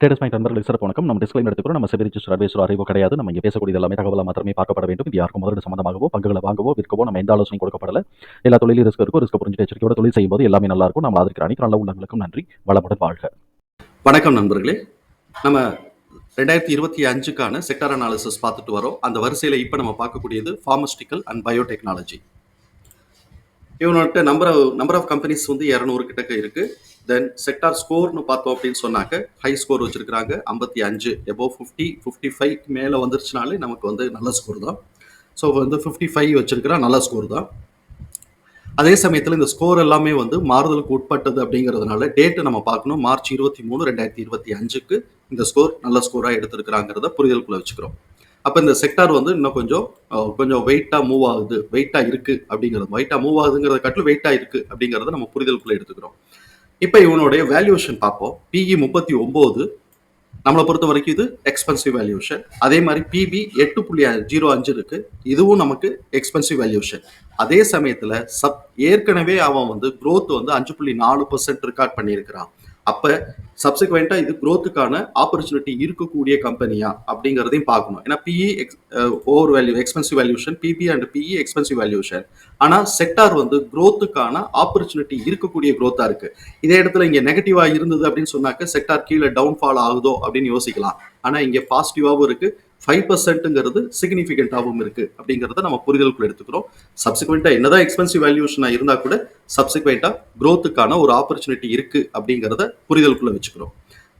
Traders point நண்பர்களுக்கு சிறப்பு வணக்கம். நம்ம டிஸ்கிளைம் எடுத்துக்கிறோம் நம்ம செபி ரிஜிஸ்டர் அட்வைசர் அறிவோ கிடையாது. நம்ம இங்கே பேசக்கூடிய எல்லாமே தகவலாக மாத்திரமே பார்க்கப்பட வேண்டும். இது யாருக்கும் முதலீடு சம்பந்தமாகவோ பங்குகளை வாங்கவோ விற்கவோ நம்ம எந்த ஆலோசனை கொடுக்கப்படல. எல்லா தொழிலும் ரிஸ்க் இருக்கும் ரிஸ்க் புரிஞ்சு எச்சரிக்கையோட தொழில் செய்யும்போது எல்லாமே நல்லா இருக்கும். நம்ம அதற்கு அனைத்து நல்ல உள்ளங்களுக்கும் நன்றி. வளமுடன் வாழ்க. வணக்கம் நண்பர்களே. நம்ம ரெண்டாயிரத்தி இருபத்தி அஞ்சுக்கான செக்டார் அனாலிசிஸ் பார்த்துட்டு வரோம். அந்த வரிசையில் இப்போ நம்ம பார்க்கக்கூடியது ஃபார்மஸ்டிக்கல் அண்ட் பயோடெக்னாலஜி இவனோட நம்பர் நம்பர் ஆஃப் கம்பெனிஸ் வந்து இரநூறு கிட்டக்க இருக்கு. தென் செக்டார் ஸ்கோர்னு பார்த்தோம் அப்படின்னு சொன்னாக்க ஹை ஸ்கோர் வச்சிருக்கிறாங்க. ஐம்பத்தி அஞ்சு எபோவ் ஃபிஃப்டி ஃபிஃப்டி ஃபைவ் மேலே வந்துருச்சுனாலே நமக்கு வந்து நல்ல ஸ்கோர் தான். ஸோ வந்து ஃபிஃப்டி ஃபைவ் வச்சிருக்கிற நல்ல ஸ்கோர் தான். அதே சமயத்தில் இந்த ஸ்கோர் எல்லாமே வந்து மாறுதலுக்கு உட்பட்டது அப்படிங்கிறதுனால டேட்டு நம்ம பார்க்கணும். மார்ச் இருபத்தி மூணு ரெண்டாயிரத்தி இருபத்தி அஞ்சுக்கு இந்த ஸ்கோர் நல்ல ஸ்கோராக எடுத்திருக்கிறாங்கிறத புரிதலுக்குள்ள வச்சுக்கிறோம். அப்போ இந்த செக்டார் வந்து இன்னும் கொஞ்சம் கொஞ்சம் வெயிட்டாக மூவ் ஆகுது. வெயிட்டாக இருக்குது அப்படிங்கிறது வெயிட்டாக மூவ் ஆகுதுங்கிறத காட்டிலும் வெயிட்டாக இருக்குது அப்படிங்கிறத நம்ம புரிதலுக்குள்ளே எடுத்துக்கிறோம். இப்போ இவனுடைய வேல்யூஷன் பார்ப்போம் பிஇ முப்பத்தி ஒம்பது. நம்மளை பொறுத்த வரைக்கும் இது எக்ஸ்பென்சிவ் வேல்யூஷன் அதே மாதிரி பிபி எட்டு புள்ளி ஜீரோ அஞ்சு இருக்கு. இதுவும் நமக்கு எக்ஸ்பென்சிவ் வேல்யூஷன் அதே சமயத்தில் சப் ஏற்கனவே அவன் வந்து குரோத் வந்து அஞ்சு புள்ளி நாலு பர்சன்ட் ரெக்கார்ட் பண்ணியிருக்கிறான். அப்போ சப்சிக்வெண்ட்டாக இது க்ரோத்துக்கான ஆப்பர்ச்சுனிட்டி இருக்கக்கூடிய கம்பெனியா அப்படிங்கிறதையும் பார்க்கணும். ஏன்னா PE x over value expensive valuation PB and PE expensive valuation ஆனால் செக்டார் வந்து க்ரோத்துக்கான ஆப்பர்ச்சுனிட்டி இருக்கக்கூடிய க்ரோத்தாக இருக்குது இருக்கு. இதே இடத்துல இங்கே நெகட்டிவாக இருந்தது அப்படின்னு சொன்னாக்க செக்டார் கீழே டவுன்ஃபால் ஆகுதோ அப்படின்னு யோசிக்கலாம். ஆனால் இங்கே பாசிட்டிவாகவும் இருக்குது ஃபைவ் பர்சன்ட்டுங்கிறது சிக்னிஃபிகண்ட்டாகவும் இருக்குது அப்படிங்கிறத நம்ம புரிதலுக்குள்ள எடுத்துக்கிறோம். சப்சிக்வெண்டா என்னதான் எக்ஸ்பென்சிவ் வேல்யூஷனாக இருந்தால் கூட சப்சிக்வெண்ட்டாக க்ரோத்துக்கான ஒரு ஆப்பர்ச்சுனிட்டி இருக்குது அப்படிங்கிறத புரிதலுக்குள்ளே வச்சுக்கிறோம்.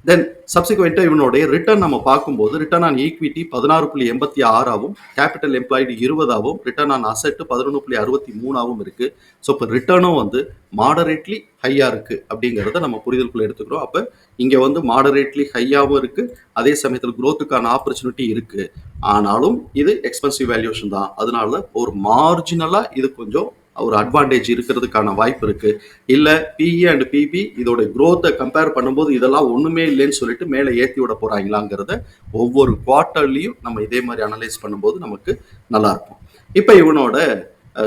தென் சப்சிக்வெண்ட்டாக இவனுடைய ரிட்டர்ன் நம்ம பார்க்கும்போது ரிட்டர்ன் ஆன் ஈக்விட்டி பதினாறு புள்ளி எண்பத்தி ஆறாவும் கேபிட்டல் எம்ப்ளாய்டு இருபதாவும் ரிட்டர்ன் ஆன் அசெட்டு பதினொன்று புள்ளி அறுபத்தி மூணாவும் இருக்குது ஸோ இப்போ ரிட்டர்னும் வந்து மாடரேட்லி ஹையாக இருக்குது அப்படிங்கிறத நம்ம புரிதலுக்குள்ள எடுத்துக்கிறோம். அப்போ இங்கே வந்து மாடரேட்லி ஹையாகவும் இருக்குது அதே சமயத்தில் குரோத்துக்கான ஆப்பர்ச்சுனிட்டி இருக்குது ஆனாலும் இது எக்ஸ்பென்சிவ் வேல்யூஷன் தான். அதனால ஒரு மார்ஜினலாக இது கொஞ்சம் ஒரு அட்வான்டேஜ் இருக்கிறதுக்கான வாய்ப்பு இருக்கு. இல்ல பிஇ அண்ட் பிபி இதோட க்ரோத்தை கம்பேர் பண்ணும்போது இதெல்லாம் ஒண்ணுமே இல்லைன்னு சொல்லிட்டு மேலே ஏத்தி விட போறாங்களாங்கிறத ஒவ்வொரு குவார்ட்டர்லயும் நம்ம இதே மாதிரி அனலைஸ் பண்ணும்போது நமக்கு நல்லா இருக்கும். இப்போ இவனோட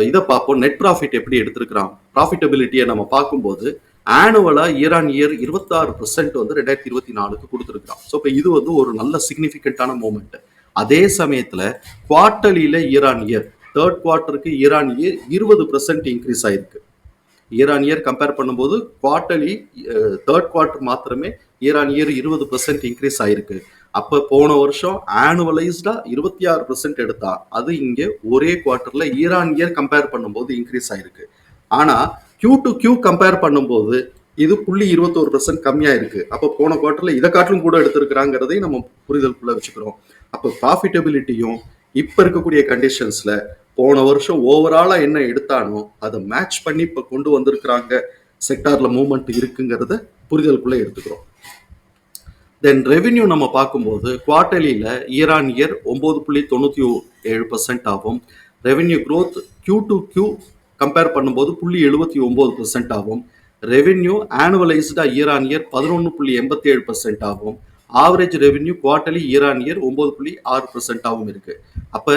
இதை பார்ப்போம். நெட் ப்ராஃபிட் எப்படி எடுத்திருக்கிறான்? ப்ராஃபிட்டபிலிட்டியை நம்ம பார்க்கும்போது ஆனுவலா இயர் ஆன் இயர் இருபத்தாறு பர்சன்ட் வந்து ரெண்டாயிரத்தி இருபத்தி நாலுக்கு கொடுத்துருக்கான் ஸோ இப்போ இது வந்து ஒரு நல்ல சிக்னிஃபிகண்ட்டான மூமெண்ட் அதே சமயத்துல குவார்ட்டர்லியில இயர் ஆன் இயர் தேர்ட் குவார்ட்டருக்கு ஈரான் இயர் இருபது பர்சன்ட் இன்க்ரீஸ் ஆயிருக்கு. ஈரான் இயர் கம்பேர் பண்ணும்போது குவார்ட்டர்லி தேர்ட் குவார்ட்டர் மாத்திரமே ஈரான் இயர் இருபது பர்சன்ட் இன்க்ரீஸ் ஆயிருக்கு. அப்போ போன வருஷம் ஆனுவலைஸ்டா இருபத்தி ஆறு பர்சன்ட் எடுத்தா அது இங்கே ஒரே குவார்ட்டர்ல ஈரான் இயர் கம்பேர் பண்ணும்போது இன்க்ரீஸ் ஆயிருக்கு. ஆனா கியூ டு கியூ கம்பேர் பண்ணும்போது இது புள்ளி இருபத்தோரு பர்சன்ட் கம்மியா இருக்கு அப்போ போன குவார்ட்டர்ல இதை காட்டிலும் கூட எடுத்திருக்கிறாங்கிறதையும் நம்ம புரிதலுக்குள்ள வச்சுக்கிறோம். அப்போ ப்ராஃபிட்டபிலிட்டியும் இப்போ இருக்கக்கூடிய கண்டிஷன்ஸ்ல போன வருஷம் ஓவராலா என்ன எடுத்தானோ அதை மேட்ச் பண்ணி இப்போ கொண்டு வந்திருக்கிறாங்க. செக்டார்ல மூவ்மெண்ட் இருக்குங்கிறத புரிதலுக்குள்ள எடுத்துக்கிறோம். தென் ரெவின்யூ நம்ம பார்க்கும்போது குவார்டர்லியில் இயர் ஆன் இயர் ஒம்பது புள்ளி தொண்ணூற்றி ஏழு பர்சன்ட் ஆகும். Revenue growth Q to Q compare பண்ணும்போது புள்ளி எழுபத்தி ஒம்பது பர்சன்ட் ஆகும். ரெவென்யூ ஆனுவலைஸ்டாக இயர் ஆன் இயர் பதினொன்று புள்ளி எண்பத்தி ஏழு பர்சன்ட் ஆகும். Average revenue quarterly year on year ஒம்பது புள்ளி ஆறு பர்சன்டாகவும் இருக்குது அப்போ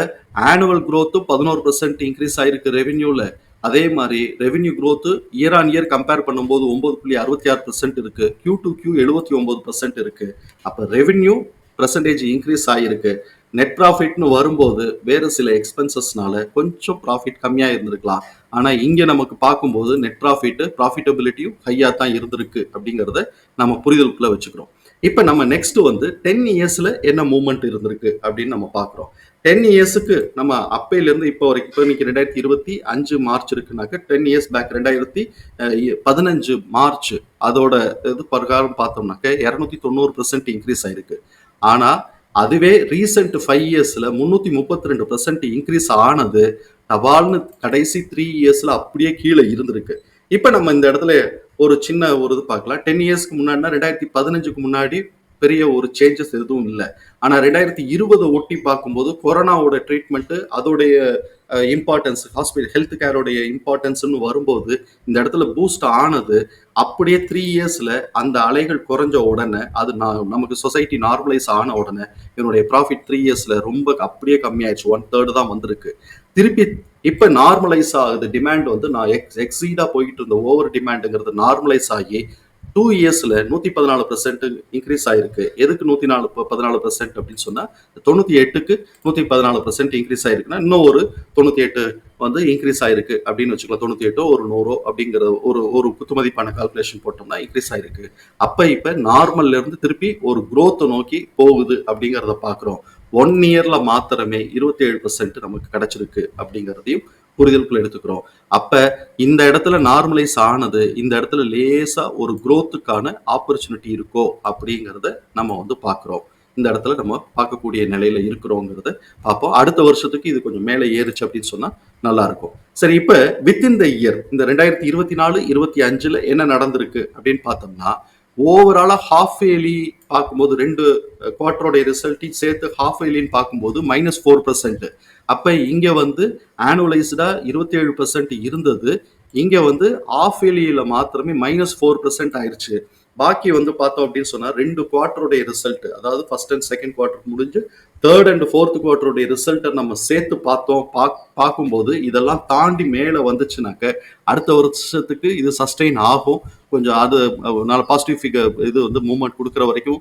ஆனுவல் க்ரோத்து பதினோரு பர்சன்ட் இன்க்ரீஸ் ஆயிருக்கு ரெவென்யூவில் அதே மாதிரி revenue growth year on year compare பண்ணும்போது ஒம்பது புள்ளி அறுபத்தி ஆறு பர்சன்ட் இருக்கு. கியூ டு கியூ எழுபத்தி ஒம்பது பர்சன்ட் இருக்கு. அப்போ ரெவென்யூ பர்சன்டேஜ் இன்க்ரீஸ் ஆகிருக்கு நெட் ப்ராஃபிட்னு வரும்போது வேறு சில எக்ஸ்பென்சஸ்னால கொஞ்சம் ப்ராஃபிட் கம்மியாக இருந்திருக்கலாம். ஆனால் இங்கே நமக்கு பார்க்கும்போது நெட் ப்ராஃபிட்டு ப்ராஃபிட்டபிலிட்டியும் ஹையாக தான் இருந்திருக்கு அப்படிங்கிறத நம்ம புரிதலுக்குள்ளே வச்சுக்கிறோம். இப்போ நம்ம நெக்ஸ்ட் வந்து டென் இயர்ஸில் என்ன மூவ்மெண்ட் இருந்திருக்கு அப்படின்னு நம்ம பார்க்குறோம். டென் இயர்ஸுக்கு நம்ம அப்பையிலேருந்து இப்போ வரைக்கும் இப்போ இன்னைக்கு ரெண்டாயிரத்தி இருபத்தி அஞ்சு மார்ச் இருக்குனாக்க டென் இயர்ஸ் பேக் ரெண்டாயிரத்தி பதினஞ்சு மார்ச் அதோட இது பிரகாரம் பார்த்தோம்னாக்க இரநூத்தி தொண்ணூறு பர்சன்ட் இன்க்ரீஸ் ஆயிருக்கு. ஆனால் அதுவே ரீசெண்ட் ஃபைவ் இயர்ஸில் முந்நூற்றி முப்பத்தி ரெண்டு பெர்சன்ட் இன்க்ரீஸ் ஆனது டபால்னு கடைசி த்ரீ இயர்ஸில் அப்படியே கீழே இருந்திருக்கு. இப்போ நம்ம இந்த இடத்துல ஒரு சின்ன ஒரு இது பார்க்கலாம். டென் இயர்ஸ்க்கு முன்னாடினா ரெண்டாயிரத்தி பதினஞ்சுக்கு முன்னாடி பெரிய ஒரு சேஞ்சஸ் எதுவும் இல்லை. ஆனால் ரெண்டாயிரத்தி இருபதை ஒட்டி பார்க்கும்போது கொரோனாவோட ட்ரீட்மெண்ட்டு அதோடைய இம்பார்ட்டன்ஸ் ஹாஸ்பிட்டல் ஹெல்த் கேரோடைய இம்பார்ட்டன்ஸ்னு வரும்போது இந்த இடத்துல பூஸ்ட் ஆனது அப்படியே த்ரீ இயர்ஸில் அந்த அலைகள் குறைஞ்ச உடனே அது நான் நமக்கு சொசைட்டி நார்மலைஸ் ஆன உடனே என்னுடைய ப்ராஃபிட் த்ரீ இயர்ஸில் ரொம்ப அப்படியே கம்மியாயிடுச்சு. ஒன் தேர்டு தான் வந்திருக்கு. திருப்பி இப்போ நார்மலைஸ் ஆகுது. டிமாண்ட் வந்து நான் எக்ஸ் எக்ஸீடாக போயிட்டு இருந்த ஓவர் டிமாண்டுங்கிறது நார்மலைஸ் ஆகி டூ இயர்ஸ்ல நூத்தி பதினாலு பர்சன்ட் இன்க்ரீஸ் ஆயிருக்கு. எதுக்கு நூத்தி நாலு பதினாலு பர்சன்ட் அப்படின்னு சொன்னா தொண்ணூத்தி எட்டுக்கு நூத்தி பதினாலு பர்சன்ட் இன்க்ரீஸ் ஆயிருக்குன்னா இன்னும் ஒரு தொண்ணூத்தி எட்டு வந்து இன்க்ரீஸ் ஆயிருக்கு அப்படின்னு வச்சுக்கலாம் தொண்ணூத்தி எட்டோ ஒரு நூறோ அப்படிங்கிற ஒரு ஒரு குத்துமதிப்பான கால்குலேஷன் போட்டோம்னா இன்க்ரீஸ் ஆயிருக்கு. அப்ப இப்ப நார்மல்ல இருந்து திருப்பி ஒரு குரோத்தை நோக்கி போகுது அப்படிங்கிறத பாக்குறோம். ஒன் இயர்ல மாத்திரமே இருபத்தி ஏழு பர்சன்ட் நமக்கு கிடைச்சிருக்கு அப்படிங்கிறதையும் புரிதலுக்குள்ள எடுத்துக்கிறோம். அப்ப இந்த இடத்துல நார்மலைஸ் ஆனது இந்த இடத்துல லேசா ஒரு குரோத்துக்கான ஆப்பர்ச்சுனிட்டி இருக்கோ அப்படிங்கிறத நம்ம வந்து பாக்குறோம் இந்த இடத்துல நம்ம பார்க்கக்கூடிய நிலையில இருக்கிறோங்கிறத பார்ப்போம். அடுத்த வருஷத்துக்கு இது கொஞ்சம் மேலே ஏறுச்சு அப்படின்னு சொன்னா நல்லா இருக்கும். சரி இப்ப வித்தின் த இயர் இந்த ரெண்டாயிரத்தி இருபத்தி நாலு இருபத்தி அஞ்சுல என்ன நடந்திருக்கு அப்படின்னு பார்த்தோம்னா ஓவராலா ஹாஃப் இயர்லி பார்க்கும்போது ரெண்டு குவார்டரோட ரிசல்ட்டையும் சேர்த்து ஹாஃப் இயர்லின்னு பார்க்கும்போது மைனஸ் ஃபோர் பர்சன்ட் அப்ப இங்க வந்து ஆனுவலைஸ்டா இருபத்தி ஏழு பர்சன்ட் இருந்தது. இங்க வந்து ஆஃப் இயர்லியில மாத்திரமே மைனஸ் ஃபோர் பர்சன்ட் ஆயிடுச்சு பாக்கி வந்து பார்த்தோம் அப்படின்னு சொன்னா ரெண்டு குவார்டருடைய ரிசல்ட் அதாவது ஃபர்ஸ்ட் அண்ட் செகண்ட் குவார்டர் முடிஞ்சு தேர்ட் அண்ட் ஃபோர்த் குவார்டருடைய ரிசல்ட்டை நம்ம சேர்த்து பார்த்தோம் பார்க்கும்போது இதெல்லாம் தாண்டி மேலே வந்துச்சுனாக்க அடுத்த வருஷத்துக்கு இது சஸ்டெயின் ஆகும். கொஞ்சம் அது நல்ல பாசிட்டிவ் ஃபிகர் இது வந்து மூவ்மெண்ட் கொடுக்குற வரைக்கும்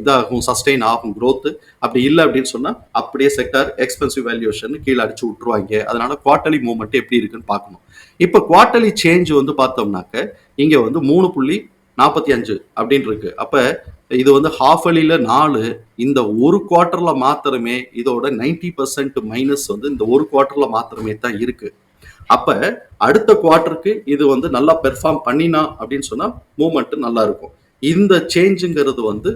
இதாகும் சஸ்டெயின் ஆகும் க்ரோத்து அப்படி இல்லை அப்படின்னு சொன்னால் அப்படியே செக்டார் எக்ஸ்பென்சிவ் வேல்யூஷன் கீழே அடிச்சு விட்டுருவாங்க. அதனால குவார்டர்லி மூவ்மெண்ட் எப்படி இருக்குன்னு பார்க்கணும். இப்போ குவார்ட்டர்லி சேஞ்ச் வந்து பார்த்தோம்னாக்க இங்கே வந்து மூணு புள்ளி நாற்பத்தி அஞ்சு அப்படின்னு இருக்கு. அப்போ இது வந்து ஹாஃப் அலியில நாலு இந்த ஒரு குவார்ட்டரில் மாத்திரமே இதோட 90% பர்சன்ட் மைனஸ் வந்து இந்த ஒரு குவார்ட்டரில் மாத்திரமே தான் இருக்கு. அப்போ அடுத்த குவார்ட்டருக்கு இது வந்து நல்லா பெர்ஃபார்ம் பண்ணினா அப்படின்னு சொன்னால் மூமெண்ட்டு நல்லா இருக்கும். இந்த சேஞ்சுங்கிறது வந்து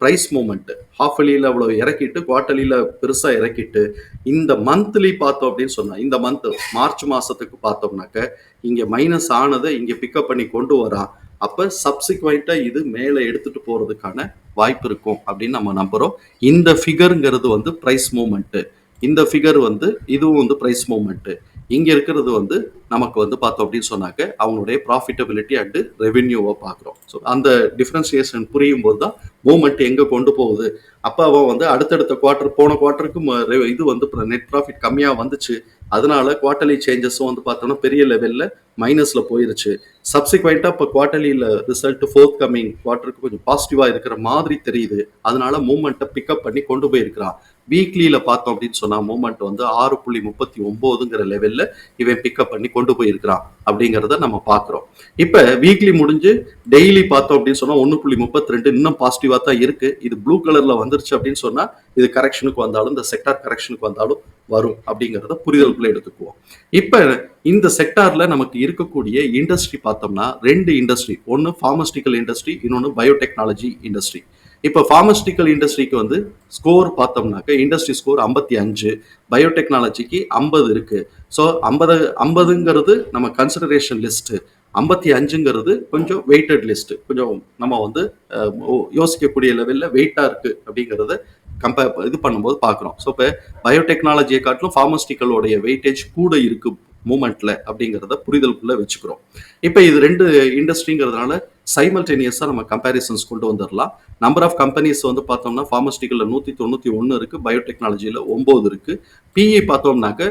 ப்ரைஸ் மூமெண்ட் ஹாஃப்லியில் அவ்வளோ இறக்கிட்டு குவார்டர்லியில் பெருசாக இறக்கிட்டு இந்த மந்த்லி பார்த்தோம் அப்படின்னு சொன்னால் இந்த மந்த் மார்ச் மாதத்துக்கு பார்த்தோம்னாக்க இங்கே மைனஸ் ஆனதை இங்கே பிக்கப் பண்ணி கொண்டு வரான். அப்போ சப்சிக்வெண்ட்டாக இது மேலே எடுத்துகிட்டு போகிறதுக்கான வாய்ப்பு இருக்கும் அப்படின்னு நம்ம நம்புகிறோம் இந்த ஃபிகருங்கிறது வந்து ப்ரைஸ் மூமெண்ட்டு இந்த ஃபிகர் வந்து இதுவும் வந்து ப்ரைஸ் மூமெண்ட்டு இங்கே இருக்கிறது வந்து நமக்கு வந்து பார்த்தோம் அப்படின்னு சொன்னாக்க அவங்களுடைய ப்ராஃபிட்டபிலிட்டி அண்டு ரெவென்யூவை பார்க்குறோம். ஸோ அந்த டிஃப்ரென்சியேஷன் புரியும் போது தான் மூமெண்ட் எங்கே கொண்டு போகுது. அப்போ அவன் வந்து அடுத்தடுத்த குவார்ட்டர் போன குவார்ட்டருக்கு இது வந்து நெட் ப்ராஃபிட் கம்மியாக வந்துச்சு. அதனால குவார்ட்டர்லி சேஞ்சஸும் வந்து பார்த்தோம்னா பெரிய லெவலில் மைனஸில் போயிருச்சு. சப்சிக்வெண்ட்டாக இப்போ குவார்ட்டர்லியில் ரிசல்ட் ஃபோர்த் கம்மிங் குவார்ட்டருக்கு கொஞ்சம் பாசிட்டிவாக இருக்கிற மாதிரி தெரியுது. அதனால மூமெண்ட்டை பிக்கப் பண்ணி கொண்டு போயிருக்கிறான். வீக்லியில் பார்த்தோம் அப்படின்னு சொன்னால் மூமெண்ட் வந்து ஆறு புள்ளி முப்பத்தி ஒம்போதுங்கிற லெவலில் இவன் பிக்கப் பண்ணி கொண்டு போயிருக்கிறான் அப்படிங்கிறத நம்ம பார்க்குறோம். இப்போ வீக்லி முடிஞ்சு டெய்லி பார்த்தோம் அப்படின்னு சொன்னால் ஒன்று புள்ளி முப்பத்தி ரெண்டு இன்னும் பாசிட்டிவாக தான் இருக்கு. இது ப்ளூ கலரில் வந்துருச்சு அப்படின்னு சொன்னால் இது கரெக்ஷனுக்கு வந்தாலும் இந்த செக்டார் கரெக்ஷனுக்கு வந்தாலும் வரும் அப்படிங்கிறத புரிதலுக்குள்ள எடுத்துக்குவோம். இப்போ இந்த செக்டார்ல நமக்கு இருக்கக்கூடிய இண்டஸ்ட்ரி பார்த்தோம்னா ரெண்டு இண்டஸ்ட்ரி ஒன்று ஃபார்மஸ்டிக்கல் இண்டஸ்ட்ரி இன்னொன்று பயோடெக்னாலஜி இண்டஸ்ட்ரி இப்போ ஃபார்மஸ்டிக்கல் இண்டஸ்ட்ரிக்கு வந்து ஸ்கோர் பார்த்தோம்னாக்க இண்டஸ்ட்ரி ஸ்கோர் ஐம்பத்தி அஞ்சு பயோடெக்னாலஜிக்கு ஐம்பது இருக்கு. ஸோ ஐம்பது ஐம்பதுங்கிறது நம்ம கன்சிடரேஷன் லிஸ்ட் ஐம்பத்தி அஞ்சுங்கிறது கொஞ்சம் வெயிட்டட் லிஸ்ட் கொஞ்சம் நம்ம வந்து யோசிக்கக்கூடிய லெவலில் வெயிட்டாக இருக்கு அப்படிங்கிறத கம்பேர் இது பண்ணும்போது பார்க்குறோம். ஸோ இப்போ பயோடெக்னாலஜியை காட்டிலும் ஃபார்மஸ்டிக்கலோடைய வெயிட்டேஜ் கூட இருக்கு மூமெண்ட்ல அப்படிங்கிறத புரிதலுக்குள்ள வச்சுக்கிறோம். இப்போ இது ரெண்டு இண்டஸ்ட்ரிங்கிறதுனால சைமல்டேனியஸாக நம்ம கம்பேரிசன்ஸ் கொண்டு வந்துடலாம் நம்பர் ஆஃப் கம்பெனிஸ் வந்து பார்த்தோம்னா ஃபார்மஸ்டிக்கலில் நூற்றி தொண்ணூற்றி ஒன்று இருக்குது பயோடெக்னாலஜியில் ஒம்பது இருக்குது பிஇ பார்த்தோம்னாக்க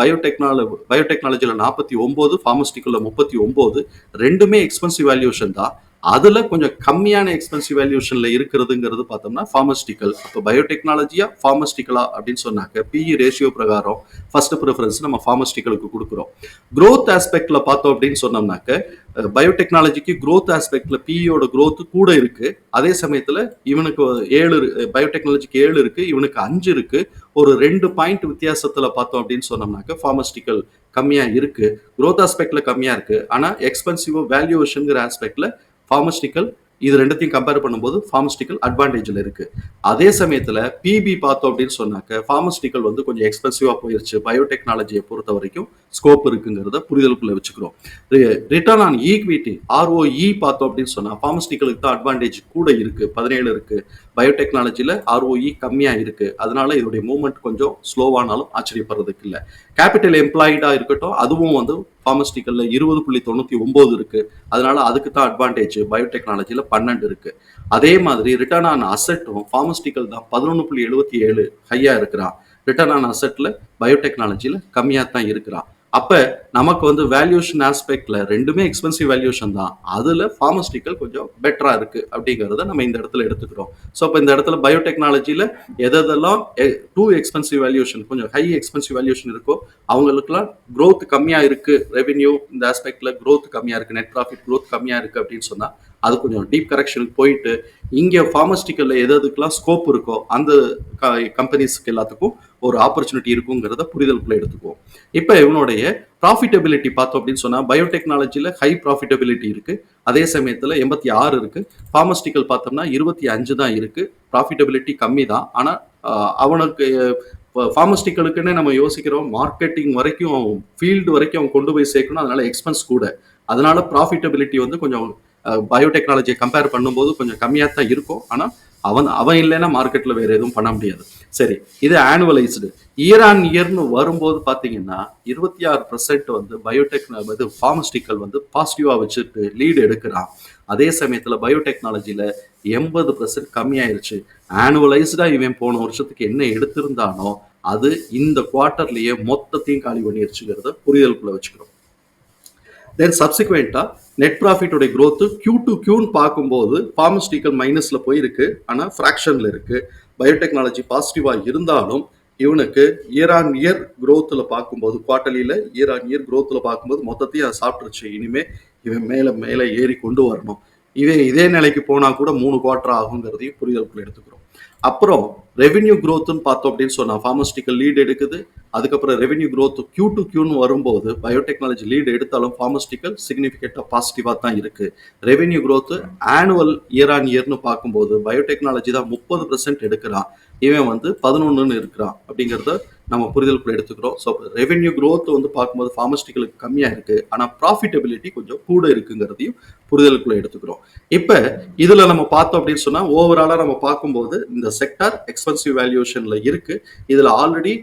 பயோடெக்னால பயோடெக்னாலஜியில் நாற்பத்தி ஒம்பது ஃபார்மஸ்டிக்கலில் முப்பத்தி ஒம்பது. ரெண்டுமே எக்ஸ்பென்சிவ் வேல்யூஷன் தான். அதில் கொஞ்சம் கம்மியான எக்ஸ்பென்சிவ் வேல்யூஷனில் இருக்கிறதுங்கிறது பார்த்தோம்னா ஃபார்மஸ்டிக்கல் அப்போ பயோடெக்னாலஜியா ஃபார்மஸ்டிக்கலா அப்படின்னு சொன்னாக்க பிஇ ரேஷியோ பிரகாரம் ஃபர்ஸ்ட் ப்ரிஃபரன்ஸ் நம்ம ஃபார்மஸ்டிக்கலுக்கு கொடுக்குறோம். க்ரோத் ஆஸ்பெக்டில் பார்த்தோம் அப்படின்னு சொன்னோம்னாக்க பயோடெக்னாலஜிக்கு க்ரோத் ஆஸ்பெக்டில் பிஇயோட க்ரோத்து கூட இருக்கு. அதே சமயத்தில் இவனுக்கு ஏழு பயோடெக்னாலஜிக்கு ஏழு இருக்குது இவனுக்கு அஞ்சு இருக்குது ஒரு ரெண்டு பாயிண்ட் வித்தியாசத்தில் பார்த்தோம் அப்படின்னு சொன்னோம்னாக்க ஃபார்மஸ்டிக்கல் கம்மியாக இருக்குது க்ரோத் ஆஸ்பெக்டில் கம்மியாக இருக்குது ஆனால் எக்ஸ்பென்சிவ் வேல்யூவேஷனுங்கிற ஆஸ்பெக்டில் ஃபார்மஸ்டிக்கல் இது ரெண்டுத்தையும் கம்பேர் பண்ணும்போது ஃபார்மஸ்டிக்கல் அட்வான்டேஜில் இருக்குது அதே சமயத்தில் பிபி பார்த்தோம் அப்படின்னு சொன்னாக்க ஃபார்மஸ்டிக்கல் வந்து கொஞ்சம் எக்ஸ்பென்சிவாக போயிருச்சு. பயோடெக்னாலஜியை பொறுத்த வரைக்கும் ஸ்கோப் இருக்குங்கிறத புரிதலுக்குள்ளே வச்சுக்கிறோம். ரிட்டர்ன் ஆன் ஈக்விட்டி ஆர்ஓஇ பார்த்தோம் அப்படின்னு சொன்னால் ஃபார்மஸ்டிக்கலுக்கு தான் அட்வான்டேஜ் கூட இருக்குது பதினேழு இருக்குது பயோடெக்னாலஜியில் ஆர்ஓஇ கம்மியாக இருக்குது அதனால இதோடைய மூவ்மெண்ட் கொஞ்சம் ஸ்லோவானாலும் ஆச்சரியப்படுறதுக்கு இல்லை. கேபிட்டல் எம்ப்ளாய்டாக இருக்கட்டும் அதுவும் வந்து ஃபார்மஸ்டிக்கல்ல இருபது புள்ளி தொண்ணூத்தி ஒன்பது இருக்கு. அதனால அதுக்கு தான் அட்வான்டேஜ் பயோடெக்னாலஜியில் பன்னெண்டு இருக்கு. அதே மாதிரி ரிட்டர்ன் ஆன் அசெட்டும் ஃபார்மஸ்டிக்கல் தான் பதினொன்று புள்ளி எழுபத்தி ஏழு ஹையா இருக்கிறான். ரிட்டர்ன் ஆன் அசெட்ல பயோடெக்னாலஜியில் கம்மியாக தான் இருக்கிறான். அப்ப நமக்கு வந்து வேல்யூஷன் ஆஸ்பெக்ட்ல ரெண்டுமே எக்ஸ்பென்சிவ் வேல்யூஷன் தான். அதுல ஃபார்மஸ்டிக்கல் கொஞ்சம் பெட்டரா இருக்கு அப்படிங்கறத நம்ம இந்த இடத்துல எடுத்துக்கிறோம். ஸோ அப்போ இந்த இடத்துல பயோடெக்னாலஜியில் எதெல்லாம் டூ எக்ஸ்பென்சிவ் வேல்யூஷன் கொஞ்சம் ஹை எக்ஸ்பென்சிவ் வேல்யூஷன் இருக்கோ அவங்களுக்குலாம் க்ரோத் கம்மியா இருக்கு. ரெவென்யூ இந்த ஆஸ்பெக்ட்ல க்ரோத் கம்மியா இருக்கு. நெட் ப்ராஃபிட் க்ரோத் கம்மியா இருக்கு அப்படின்னு சொன்னா அது கொஞ்சம் டீப் கரெக்ஷனுக்கு போயிட்டு இங்கே ஃபார்மஸ்டிக்கலில் எது எதுக்கெல்லாம் ஸ்கோப் இருக்கோ அந்த கம்பெனிஸ்க்கு எல்லாத்துக்கும் ஒரு ஆப்பர்ச்சுனிட்டி இருக்குங்கிறத புரிதலுக்குள்ள எடுத்துக்குவோம். இப்போ இவனுடைய ப்ராஃபிட்டபிலிட்டி பார்த்தோம் அப்படின்னு சொன்னால் பயோடெக்னாலஜியில் ஹை ப்ராஃபிட்டபிலிட்டி இருக்குது அதே சமயத்தில் எண்பத்தி ஆறு இருக்குது ஃபார்மஸ்டிக்கல் பார்த்தோம்னா இருபத்தி அஞ்சு தான் இருக்குது ப்ராஃபிட்டபிலிட்டி கம்மி தான். ஆனால் அவனுக்கு ஃபார்மஸ்டிக்கலுக்குன்னு நம்ம யோசிக்கிறோம் மார்க்கெட்டிங் வரைக்கும் ஃபீல்டு வரைக்கும் அவன் கொண்டு போய் சேர்க்கணும். அதனால எக்ஸ்பென்ஸ் கூட. அதனால ப்ராஃபிட்டபிலிட்டி வந்து கொஞ்சம் பயோடெக்னாலஜியை கம்பேர் பண்ணும்போது கொஞ்சம் கம்மியாக தான் இருக்கும். ஆனால் அவன் அவன் இல்லைன்னா மார்க்கெட்டில் வேறு எதுவும் பண்ண முடியாது. சரி இது ஆனுவலைஸ்டு இயர் ஆன் இயர்னு வரும்போது பார்த்தீங்கன்னா இருபத்தி ஆறு பர்சன்ட் வந்து பயோடெக் இது ஃபார்மஸ்டிக்கல் வந்து பாசிட்டிவாக வச்சுட்டு லீடு எடுக்கிறான். அதே சமயத்தில் பயோடெக்னாலஜியில் எண்பது பர்சன்ட் கம்மியாயிருச்சு. ஆனுவலைஸ்டாக இவன் போன வருஷத்துக்கு என்ன எடுத்திருந்தானோ அது இந்த குவார்ட்டர்லேயே மொத்தத்தையும் காலி பண்ணிடுச்சுங்கிறத புரிதலுக்குள்ளே வச்சுக்கிறோம். தென் சப்சிக்வெண்ட்டாக நெட் ப்ராஃபிட்டோட க்ரோத்து கியூ டு கியூன்னு பார்க்கும்போது ஃபார்மஸ்டிக்கல் மைனஸில் போயிருக்கு. ஆனால் ஃப்ராக்ஷனில் இருக்குது பயோடெக்னாலஜி பாசிட்டிவாக இருந்தாலும் இவனுக்கு இயர் ஆன் இயர் க்ரோத்தில் பார்க்கும்போது குவார்டர்லியில் இயர் ஆன் இயர் க்ரோத்தில் பார்க்கும்போது மொத்தத்தையும் அதை சாப்பிட்டுருச்சு. இனிமேல் இவன் மேலே மேலே ஏறி கொண்டு வரணும். இவன் இதே நிலைக்கு போனால் கூட மூணு குவார்டர் ஆகுங்கிறதையும் புரிதலுக்குள்ள எடுத்துக்கிறோம். அப்புறம் ரெவென்யூ க்ரோத்துன்னு பார்த்தோம் அப்படின்னு சொன்னால் ஃபார்மஸ்டிக்கல் லீட் எடுக்குது. அதுக்கப்புறம் ரெவென்யூ க்ரோத் க்யூ டு கியூன்னு வரும்போது பயோடெக்னாலஜி லீட் எடுத்தாலும் ஃபார்மஸ்டிக்கல் சிக்னிஃபிகண்ட்டாக பாசிட்டிவாக தான் இருக்கு. Revenue growth annual year on இயர்னு பார்க்கும்போது பயோடெக்னாலஜி தான் முப்பது பர்சன்ட் எடுக்கிறான். இவன் வந்து பதினொன்றுன்னு இருக்கிறான் அப்படிங்கிறத நம்ம புரிதலுக்குள்ள எடுத்துக்கிறோம். ஸோ ரெவென்யூ க்ரோத் வந்து பார்க்கும்போது ஃபார்மஸ்டிக்கலுக்கு கம்மியாக இருக்கு. ஆனால் ப்ராஃபிட்டபிலிட்டி கொஞ்சம் கூட இருக்குங்கிறதையும் புரிதலுக்குள்ள எடுத்துக்கிறோம். இப்போ இதில் நம்ம பார்த்தோம் அப்படின்னு சொன்னா ஓவராலாக நம்ம பார்க்கும்போது இந்த செக்டார் எக்ஸ்பென்சிவ் வேல்யூஷனில் இருக்குது இதில் ஆல்ரெடி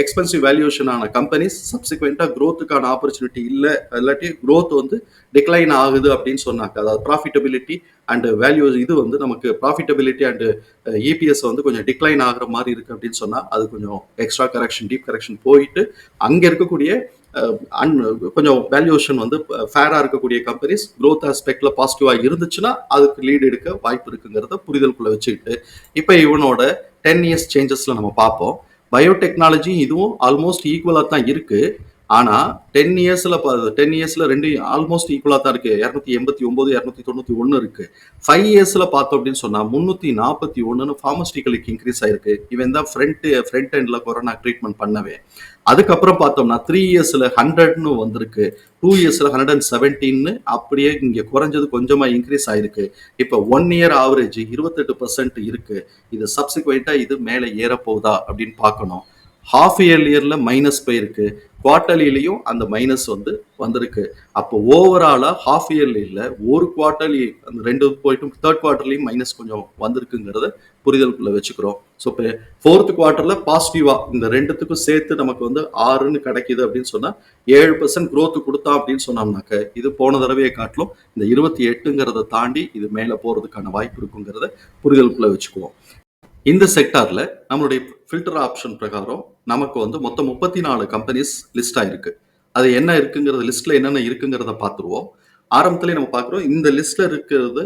எக்ஸ்பென்சிவ் வேல்யூஷன் ஆன கம்பெனிஸ் சப்சிக்வெண்ட்டாக க்ரோத்துக்கான ஆப்பர்ச்சுனிட்டி இல்லை இல்லாட்டி க்ரோத் வந்து டிக்ளைன் ஆகுது அப்படின்னு சொன்னாங்க. அதாவது ப்ராஃபிட்டபிலிட்டி அண்டு வேல்யூ இது வந்து நமக்கு ப்ராஃபிட்டபிலிட்டி அண்டு இபிஎஸ் வந்து கொஞ்சம் டிக்ளைன் ஆகிற மாதிரி இருக்கு அப்படின்னு சொன்னால் அது கொஞ்சம் எக்ஸ்ட்ரா கரெக்ஷன் டீப் கரெக்ஷன் போயிட்டு அங்கே இருக்கக்கூடிய அன் கொஞ்சம் வேல்யூஷன் வந்து ஃபேராக இருக்கக்கூடிய கம்பெனிஸ் க்ரோத் ஆஸ்பெக்டில் பாசிட்டிவாக இருந்துச்சுன்னா அதுக்கு லீடு எடுக்க வாய்ப்பு இருக்குங்கிறத புரிதலுக்குள்ளே வச்சுக்கிட்டு இப்போ இவனோட டென் இயர்ஸ் சேஞ்சஸில் நம்ம பார்ப்போம். பயோடெக்னாலஜி இதுவும் ஆல்மோஸ்ட் ஈக்குவலாக தான் இருக்குது ஆனா டென் இயர்ஸ்ல டென் இயர்ஸ்ல ரெண்டு ஆல்மோஸ்ட் ஈக்குவலா தான் இருக்கு. இரநூத்தி எண்பத்தி ஒன்பது இரநூத்தி தொண்ணூத்தி ஒன்னு இருக்கு. ஃபைவ் இயர்ஸ்ல பார்த்தோம் அப்படின்னு சொன்னா முன்னூத்தி நாற்பத்தி ஒண்ணுன்னு ஃபார்மஸ்டிக்கலுக்கு இன்க்ரீஸ் ஆயிருக்கு. இவன் தான் ஃப்ரண்ட் ஃப்ரண்ட் எண்ட்ல கொரோனா ட்ரீட்மெண்ட் பண்ணவே. அதுக்கப்புறம் பார்த்தோம்னா த்ரீ இயர்ஸ்ல ஹண்ட்ரட்னு வந்திருக்கு. டூ இயர்ஸ்ல ஹண்ட்ரட் அண்ட் செவன்டீன்னு அப்படியே இங்க குறைஞ்சது கொஞ்சமா இன்க்ரீஸ் ஆயிருக்கு. இப்போ ஒன் இயர் ஆவரேஜ் இருபத்தெட்டு பர்சன்ட் இருக்கு. இது சப்சிக்வெண்டா இது மேலே ஏறப்போகுதா அப்படின்னு பார்க்கணும். ஹாஃப் இயர் இயர்ல மைனஸ் போயிருக்கு. குவார்டர்லியிலையும் அந்த மைனஸ் வந்து வந்திருக்கு. அப்போ ஓவராலா ஹாஃப் இயர்லி இல்லை ஒரு குவார்டர்லி அந்த ரெண்டு போயிட்டும் தேர்ட் குவார்டர்லையும் மைனஸ் கொஞ்சம் வந்திருக்குங்கிறத புரிதலுக்குள்ள வச்சுக்கிறோம். ஸோ இப்போ ஃபோர்த் குவார்டர்ல பாசிட்டிவா இந்த ரெண்டுத்துக்கும் சேர்த்து நமக்கு வந்து ஆறுன்னு கிடைக்குது அப்படின்னு சொன்னா ஏழு பர்சன்ட் க்ரோத் கொடுத்தா அப்படின்னு சொன்னோம்னாக்க இது போன தடவையை காட்டிலும் இந்த இருபத்தி எட்டுங்கிறத தாண்டி இது மேலே போறதுக்கான வாய்ப்பு இருக்குங்கிறத புரிதலுக்குள்ள வச்சுக்குவோம். இந்த செக்டாரில் நம்மளுடைய ஃபில்டர் ஆப்ஷன் பிரகாரம் நமக்கு வந்து மொத்தம் முப்பத்தி நாலு கம்பெனிஸ் லிஸ்ட் ஆயிருக்கு. அது என்ன இருக்குங்கிறது லிஸ்ட்டில் என்னென்ன இருக்குங்கிறத பார்த்துருவோம். ஆரம்பத்திலே நம்ம பார்க்குறோம் இந்த லிஸ்ட்டில் இருக்கிறது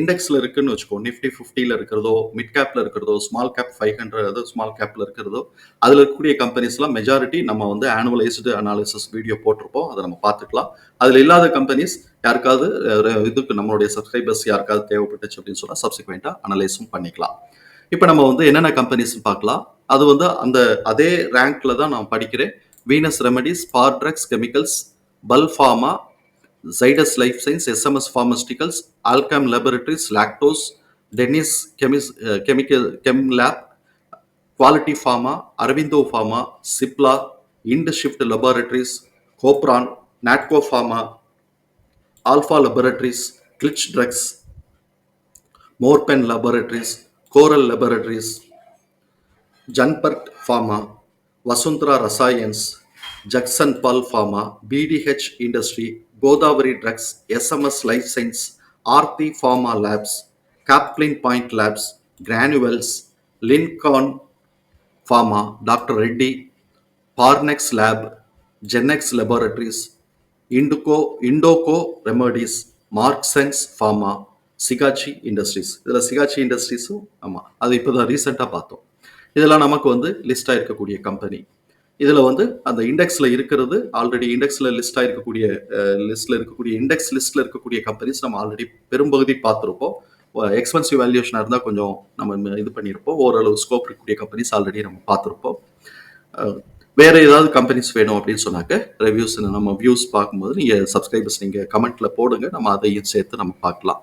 இண்டெக்ஸில் இருக்குன்னு வச்சுக்கோ நிஃப்டி ஃபிஃப்டியில் இருக்கிறதோ மிட் கேப்பில் இருக்கிறதோ small cap five hundred small கேப்பில் இருக்கிறதோ அதில் இருக்கக்கூடிய கம்பெனிஸ்லாம் மெஜாரிட்டி நம்ம வந்து ஆனுவலைஸ்டு அனாலிசிஸ் வீடியோ போட்டிருப்போம். அதை நம்ம பார்த்துக்கலாம். அதில் இல்லாத கம்பெனிஸ் யாருக்காவது இதுக்கு நம்மளுடைய சப்ஸ்கிரைபர்ஸ் யாருக்காவது தேவைப்பட்டுச்சு அப்படின்னு சொன்னால் சப்சிக்வெண்ட்டாக அனலைஸும் பண்ணிக்கலாம். இப்போ நம்ம வந்து என்னென்ன கம்பெனிஸ்னு பார்க்கலாம். அது வந்து அந்த அதே ரேங்க்ல தான் நான் படிக்கிறேன். Venus remedies spar drugs chemicals Bal pharma Zydus life science SMS pharmaceuticals Alkem laboratories lactose Denis கெமிஸ் chemical chem lab quality pharma Aurobindo pharma Cipla Ind swift laboratories Kopran Natco pharma alpha laboratories கிளிச் drugs Morepen laboratories coral laboratories ஜன்பர்ட் pharma Vasundhara Rasayans Jagsonpal pharma BDH industry Godavari drugs SMS life science Aarti pharma labs Caplin point labs granules Lincoln pharma doctor Reddy பார்னெக்ஸ் lab Gennex laboratories Indoco Indoco remedies Marksans pharma Sigachi industries இதில் சிகாச்சி இண்டஸ்ட்ரீஸும் ஆமாம் அது இப்போ தான் ரீசெண்டாக பார்த்தோம். இதெல்லாம் நமக்கு வந்து லிஸ்டாக இருக்கக்கூடிய கம்பெனி இதில் வந்து அந்த இண்டெக்ஸில் இருக்கிறது ஆல்ரெடி இண்டெக்ஸில் லிஸ்டாக இருக்கக்கூடிய லிஸ்ட்டில் இருக்கக்கூடிய இண்டெக்ஸ் லிஸ்ட்டில் இருக்கக்கூடிய கம்பெனிஸ் நம்ம ஆல்ரெடி பெரும்பகுதி பார்த்துருப்போம். எக்ஸ்பென்சிவ் வேல்யூஷனாக இருந்தால் கொஞ்சம் நம்ம இது பண்ணியிருப்போம் ஓரளவு ஸ்கோப் இருக்கக்கூடிய கம்பெனிஸ் ஆல்ரெடி நம்ம பார்த்துருப்போம். வேறு வேற ஏதாவது கம்பெனிஸ் வேணும் அப்படின்னு சொன்னாக்க ரிவ்யூஸ் நம்ம வியூஸ் பார்க்கும்போது நீங்கள் சப்ஸ்கிரைபர்ஸ் நீங்கள் கமெண்ட்டில் போடுங்க. நம்ம அதையும் சேர்த்து நம்ம பார்க்கலாம்.